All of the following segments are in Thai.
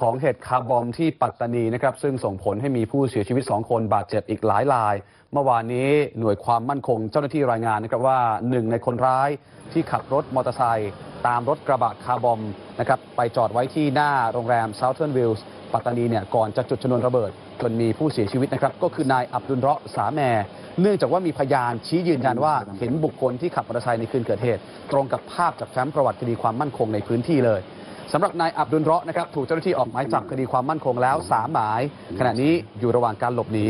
ของเหตุคาร์บอมที่ปัตตานีนะครับซึ่งส่งผลให้มีผู้เสียชีวิต 2 คนบาดเจ็บอีกหลายราย เมื่อวานนี้หน่วยความมั่นคงเจ้าหน้าที่รายงานนะครับว่าหนึ่งในคนร้ายที่ขับรถมอเตอร์ไซค์ตามรถกระบะคาร์บอมนะครับไปจอดไว้ที่หน้าโรงแรม Southern Views ปัตตานีเนี่ยก่อนจะจุดชนวนระเบิด จนมีผู้เสียชีวิตนะครับก็คือนายอับดุลเราะสาแมเนื่องจากว่ามีพยานชี้ยืนยันว่าเห็นบุคคลที่ขับมอเตอร์ไซค์ในคืนเกิดเหตุ ตรงกับภาพจากแฟ้มประวัติคดีความมั่นคงในพื้นที่เลย สำหรับนายอับดุลเราะนะครับถูกเจ้าหน้าที่ออกหมายจับคดีความมั่นคงแล้ว 3 หมาย ขณะนี้อยู่ระหว่างการหลบหนี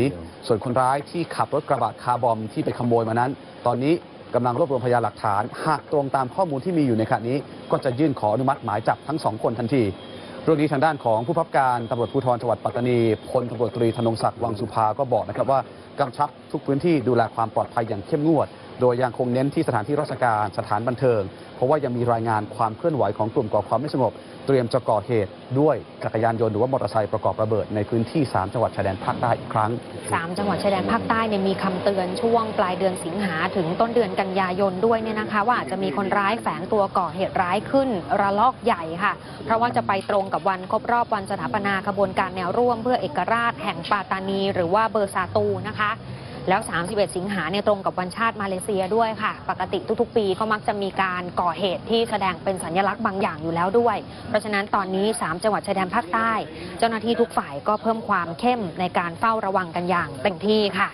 ส่วนคนร้ายที่ขับรถกระบะคาร์บอมที่ไปขโมยมานั้น ตอนนี้กำลังรวบรวมพยานหลักฐาน หากตรงตามข้อมูลที่มีอยู่ในขณะนี้ ก็จะยื่นขออนุมัติหมายจับทั้งสองคนทันทีเรื่องนี้ทางด้านของผู้พับการตำรวจภูธรจังหวัดปัตตานีพลตำรวจตรีธนงศักดิ์วังสุภาก็บอกนะครับว่ากำชับทุกพื้นที่ดูแลความปลอดภัยอย่างเข้มงวด โดยยังคงเน้นที่สถานที่ราชการสถานบันเทิง เพราะว่ายังมีรายงานความเคลื่อนไหวของกลุ่มก่อความไม่สงบ เตรียมจะก่อเหตุด้วยจักรยานยนต์หรือว่ามอเตอร์ไซค์ประกอบระเบิดในพื้นที่ 3 จังหวัดชายแดนภาคใต้อีกครั้งสามจังหวัดชายแดนภาคใต้เนี่ยมีคำเตือนช่วงปลายเดือนสิงหาถึงต้นเดือนกันยายนด้วยเนี่ยนะคะ ว่าอาจจะมีคนร้ายแฝงตัวก่อเหตุร้ายขึ้นระลอกใหญ่ค่ะ เพราะว่าจะไปตรงกับวันครบรอบวันสถาปนาขบวนการแนวร่วมเพื่อเอกราชแห่งปาตานี หรือว่าเบอร์ซาตูนะคะ แล้ว 31 สิงหาเนี่ยตรงกับวันชาติมาเลเซียด้วยค่ะ ปกติทุกๆ ปีก็มักจะมีการก่อเหตุที่แสดงเป็นสัญลักษณ์บางอย่างอยู่แล้วด้วย เพราะฉะนั้นตอนนี้ 3 จังหวัดชายแดนภาคใต้ เจ้าหน้าที่ทุกฝ่ายก็เพิ่มความเข้มในการเฝ้าระวังกันอย่างเต็มที่ค่ะ